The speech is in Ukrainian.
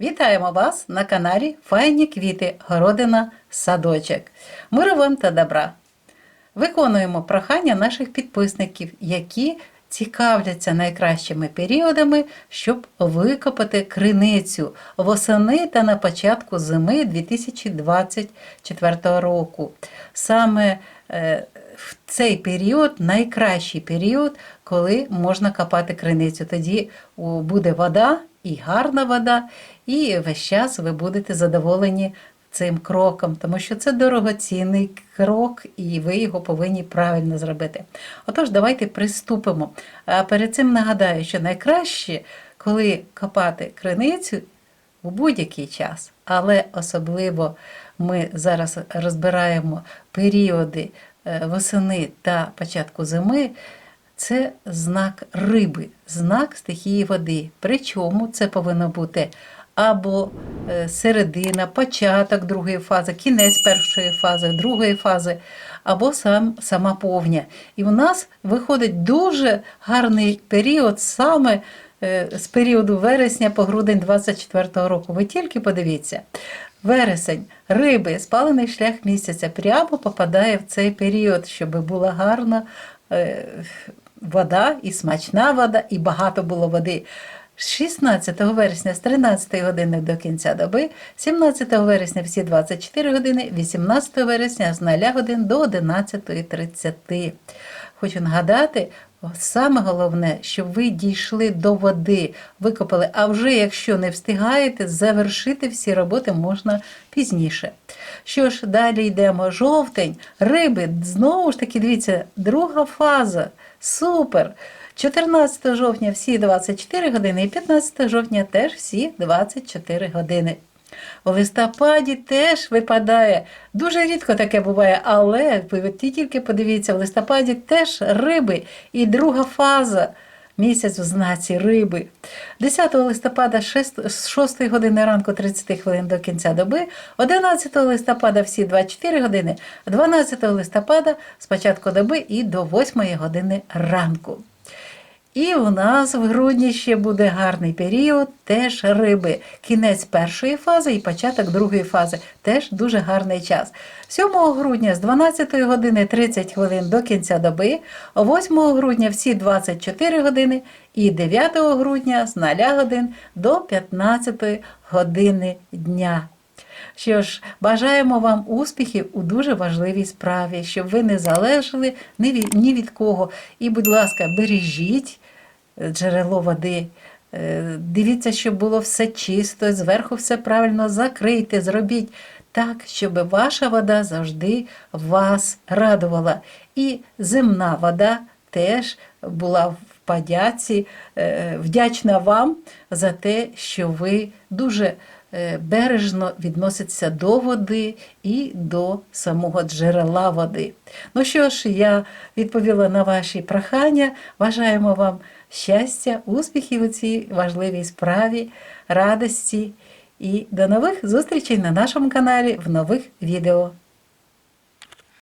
Вітаємо вас на каналі Файні квіти, городина, садочок. Миру вам та добра. Виконуємо прохання наших підписників, які цікавляться найкращими періодами, щоб викопати криницю восени та на початку зими 2024 року. Саме е, в цей період найкращий період, коли можна копати криницю. Тоді буде вода і гарна вода, і весь час ви будете задоволені цим кроком, тому що це дорогоцінний крок, і ви його повинні правильно зробити. Отож, давайте приступимо. А перед цим нагадаю, що найкраще, коли копати криницю у будь-який час, але особливо ми зараз розбираємо періоди е, восени та початку зими. Це знак риби, знак стихії води. Причому це повинно бути або е, середина, початок другої фази, кінець першої фази, другої фази, або сам, сама повня. І в нас виходить дуже гарний період саме е, з періоду вересня по грудень 24 року. Ви тільки подивіться. Вересень, риби, спалений шлях місяця прямо попадає в цей період, щоб була гарна е, вода і смачна вода, і багато було води. З 16 вересня з 13 години до кінця доби, 17 вересня всі 24 години, 18 вересня з 0 годин до 11.30. Хочу нагадати, саме головне, щоб ви дійшли до води, викопали, а вже якщо не встигаєте, завершити всі роботи можна пізніше. Що ж, далі йдемо. Жовтень, риби, знову ж таки, дивіться, друга фаза. Супер! 14 жовтня всі 24 години і 15 жовтня теж всі 24 години. У листопаді теж випадає. Дуже рідко таке буває, але ви тільки подивіться, в листопаді теж риби і друга фаза. Місяць в знаці риби. 10 листопада 6, з 6 години ранку 30 хвилин до кінця доби, 11 листопада всі 24 години, 12 листопада з початку доби і до 8 години ранку. І у нас в грудні ще буде гарний період, теж риби. Кінець першої фази і початок другої фази. Теж дуже гарний час. 7 грудня з 12 години 30 хвилин до кінця доби, 8 грудня всі 24 години і 9 грудня з 0 годин до 15 години дня. Що ж, бажаємо вам успіхів у дуже важливій справі, щоб ви не залежали ні від, кого. І, будь ласка, бережіть е, джерело води. Е, Дивіться, щоб було все чисто, зверху все правильно закрийте, зробіть так, щоб ваша вода завжди вас радувала. І земна вода теж була в подяці, е, вдячна вам за те, що ви дуже бережно відноситься до води і до самого джерела води. Ну що ж, я відповіла на ваші прохання. Бажаємо вам щастя, успіхів у цій важливій справі, радості і до нових зустрічей на нашому каналі в нових відео.